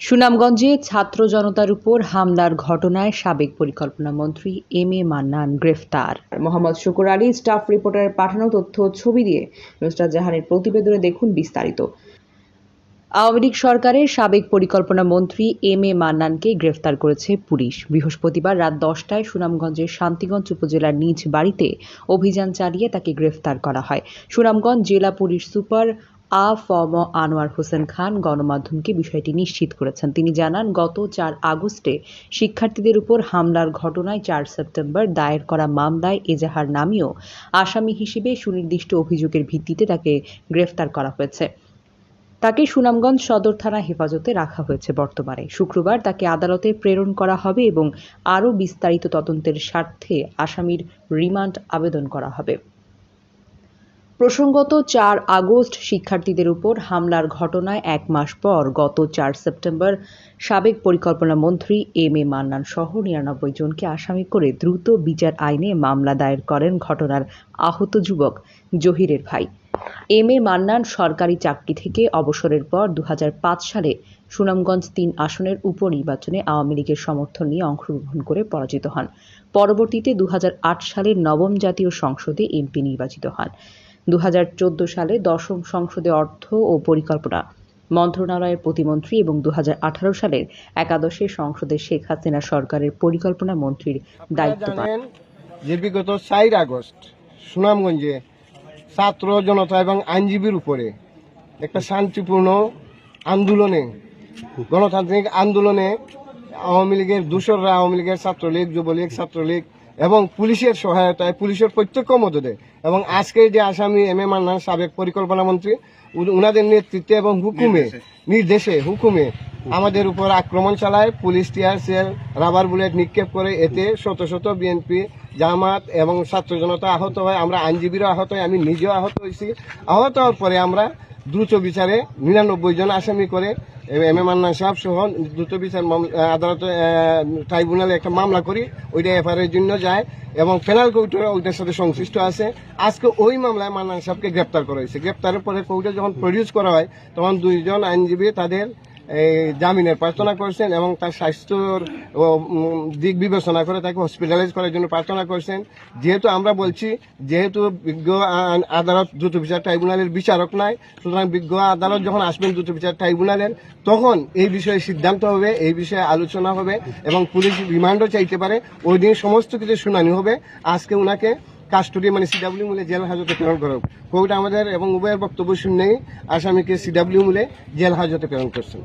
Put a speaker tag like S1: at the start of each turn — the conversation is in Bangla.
S1: সুনামগঞ্জে ছাত্র জনতার উপর হামলার ঘটনায় সাবেক পরিকল্পনা মন্ত্রী এম এ মান্নান গ্রেফতার। মোহাম্মদ শুকুর আলী স্টাফ রিপোর্টারের পাঠানো তথ্য ছবি দিয়ে নুসরাত জাহানের প্রতিবেদনে দেখুন বিস্তারিত। আওয়ামী লীগ সরকারের সাবেক পরিকল্পনা মন্ত্রী এম এ মান্নানকে গ্রেফতার করেছে পুলিশ। বৃহস্পতিবার রাত দশটায় সুনামগঞ্জের শান্তিগঞ্জ উপজেলার নিজ বাড়িতে অভিযান চালিয়ে তাকে গ্রেফতার করা হয়। সুনামগঞ্জ জেলা পুলিশ সুপার আ ফম আনোয়ার হোসেন খান গণমাধ্যমকে বিষয়টি নিশ্চিত করেছেন। তিনি জানান, গত চার আগস্টে শিক্ষার্থীদের উপর হামলার ঘটনায় চার সেপ্টেম্বর দায়ের করা মামলায় এজাহার নামেও আসামি হিসেবে সুনির্দিষ্ট অভিযোগের ভিত্তিতে তাকে গ্রেফতার করা হয়েছে। তাকে সুনামগঞ্জ সদর থানা হেফাজতে রাখা হয়েছে বর্তমানে। শুক্রবার তাকে আদালতে প্রেরণ করা হবে এবং আরও বিস্তারিত তদন্তের স্বার্থে আসামির রিমান্ড আবেদন করা হবে। প্রসঙ্গত চার আগস্ট শিক্ষার্থীদের উপর হামলার ঘটনায় এক মাস পর গত চার সেপ্টেম্বর সাবেক পরিকল্পনা মন্ত্রী এম এ মান্নান সহ নিরানব্বই জনকে আসামি করে দ্রুত বিচার আইনে মামলা দায়ের করেন ঘটনার আহত যুবক জহিরের ভাই। এম এ মান্নান সরকারি চাকরি থেকে অবসরের পর দু হাজার পাঁচ সালে সুনামগঞ্জ তিন আসনের উপনির্বাচনে আওয়ামী লীগের সমর্থন নিয়ে অংশগ্রহণ করে পরাজিত হন। পরবর্তীতে দু সালের নবম জাতীয় সংসদে এমপি নির্বাচিত হন। দু হাজার চোদ্দ সালে দশম সংসদে অর্থ ও পরিকল্পনা মন্ত্রণালয়ের প্রতিমন্ত্রী এবং দু হাজার আঠারো সালের একাদশে সংসদে শেখ হাসিনা সরকারের পরিকল্পনা মন্ত্রীর দায়িত্ব পান
S2: যে বিগত চার আগস্ট সুনামগঞ্জে ছাত্র জনতা এবং আইনজীবীর উপরে একটা শান্তিপূর্ণ আন্দোলনে গণতান্ত্রিক আন্দোলনে আওয়ামী লীগের দূষররা আওয়ামী লীগের ছাত্রলীগ যুবলীগ ছাত্রলীগ এবং পুলিশের সহায়তায় পুলিশের প্রত্যক্ষ মদদে এবং আজকের যে আসামি এম এ মান্নান সাবেক পরিকল্পনা মন্ত্রী উনাদের নেতৃত্বে এবং হুকুমে নির্দেশে। হুকুমে আমাদের উপর আক্রমণ চালায় police tear shell rubber bullet নিক্ষেপ করে এতে শত শত বিএনপি জামাত এবং ছাত্র জনতা আহত হয়। আমরা আইনজীবীরা আহত হয় আমি নিজেও আহত হয়েছি আহত হওয়ার পরে আমরা দ্রুত বিচারে নিরানব্বই জন আসামি করে এম এ মান্না সাহেব সহ দ্রুত বিচার আদালত ট্রাইব্যুনালে একটা মামলা করি, ওইটা এফআইআর জন্য যায়, এবং পেনাল কোর্টে ওইটার সাথে সংশ্লিষ্ট আছে। আজকে ওই মামলায় মান্না সাহেবকে গ্রেপ্তার করা হয়েছে। গ্রেপ্তারের পরে কোর্টে যখন প্রডিউস করা হয়, তখন দুইজন আইনজীবী তাদের জামিনের প্রার্থনা করছেন এবং তার স্বাস্থ্যর দিক বিবেচনা করে তাকে হসপিটালাইজ করার জন্য প্রার্থনা করছেন। যেহেতু আমরা বলছি, যেহেতু বিজ্ঞ আদালত দ্রুত বিচার ট্রাইব্যুনালের বিচারক নাই, সুতরাং বিজ্ঞ আদালত যখন আসবেন দ্রুত বিচার ট্রাইব্যুনালের, তখন এই বিষয়ে সিদ্ধান্ত হবে, এই বিষয়ে আলোচনা হবে এবং পুলিশ রিমান্ডও চাইতে পারে। ওই দিন সমস্ত কিছু শুনানি হবে। আজকে উনাকে কাস্টডি মানে সিডাব্লিউ মূলে জেল হাজতে প্রেরণ করা। কোর্ট আমাদের এবং উভয়ের বক্তব্য শুনেই আসামিকে সিডাব্লিউ মূলে জেল হাজতে প্রেরণ করছেন।